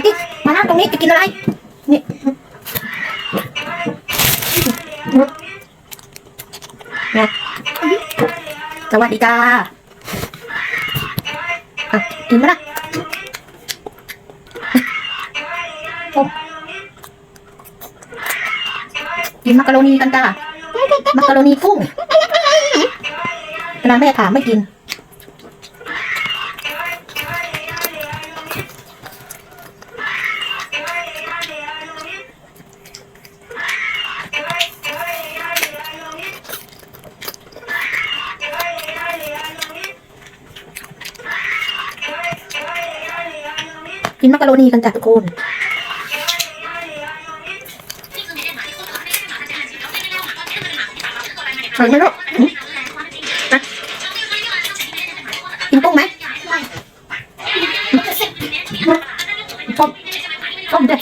มาที่มานั่งตรงนี้จะกินอะไร นี่นะสวัสดีจ้าอะกินไหมล่ะกินมักกะโรนีกันจ้ามักกะโรนีกุ้งเวลาแม่ถามไม่กิน กินมักกะโรนีกันจ้ะทุกคนใส่ไหมลูกหึนะกินกุ้งไหมต้มต้มด้วย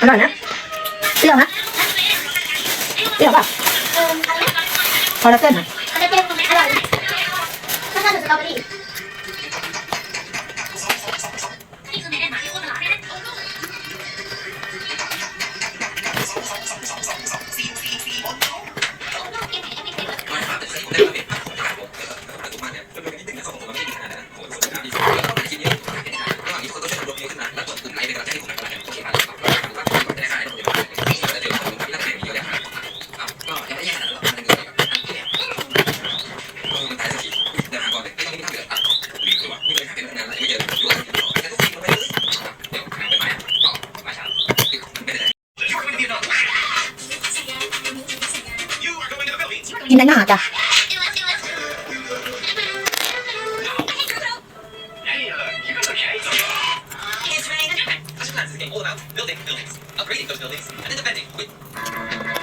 อืมอร่อยนะเปรี้ยวนะเปรี้ยวป่ะคอลลาเจนอะอะไรเป็นอร่อยถ้าทานสตรอเบอรี่ กินในหน้าจ้ะคุณเ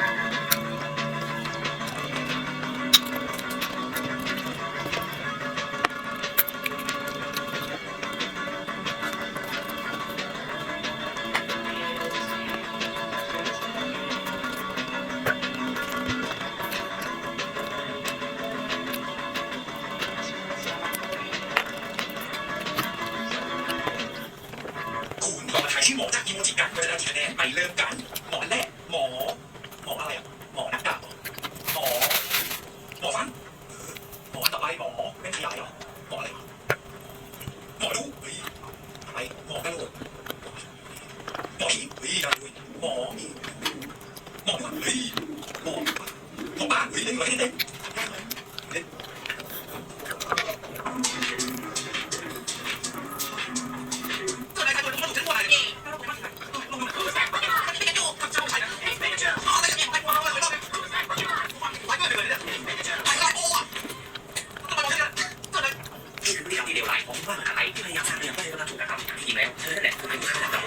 รามาทายชื่อหมอจากอีโมจิกันก็จะได้คะแนนไปเริ่มกัน หมอแรกหมอ หมออะไรอะหมอหนักาบหมอ หมอฟันหมอต่อไปหมอเป็นขยายเหรอหมออะไรหมอดูเฮ้ยอะไรหมอกระโหลกหมอผีเฮ้ยได้ด้วยหมอนี่หมอเฮ้ยหมอหมอบ้านเฮ้ยเล่นเล่นเล่น คือพฤติกรรมที่เลวร้ายของบ้ามหาลัยที่พยายามสร้างเรื่องให้กำลังถูกกระทำจริงๆแล้วเธอนั่นแหละคือผู้ฆาตัวตาย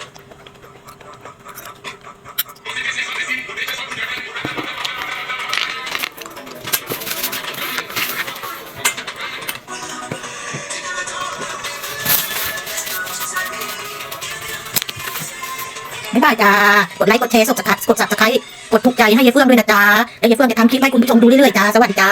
บ๊ายบายจ้ากดไลค์ กดแชร์ กดสับกดสับสไครต์ กดถูกใจให้ยายเฟื่องด้วยนะจ๊าแล้วยายเฟื่องจะทำคลิปให้คุณผู้ชมดูเรื่อยๆจ้าสวัสดีจ้า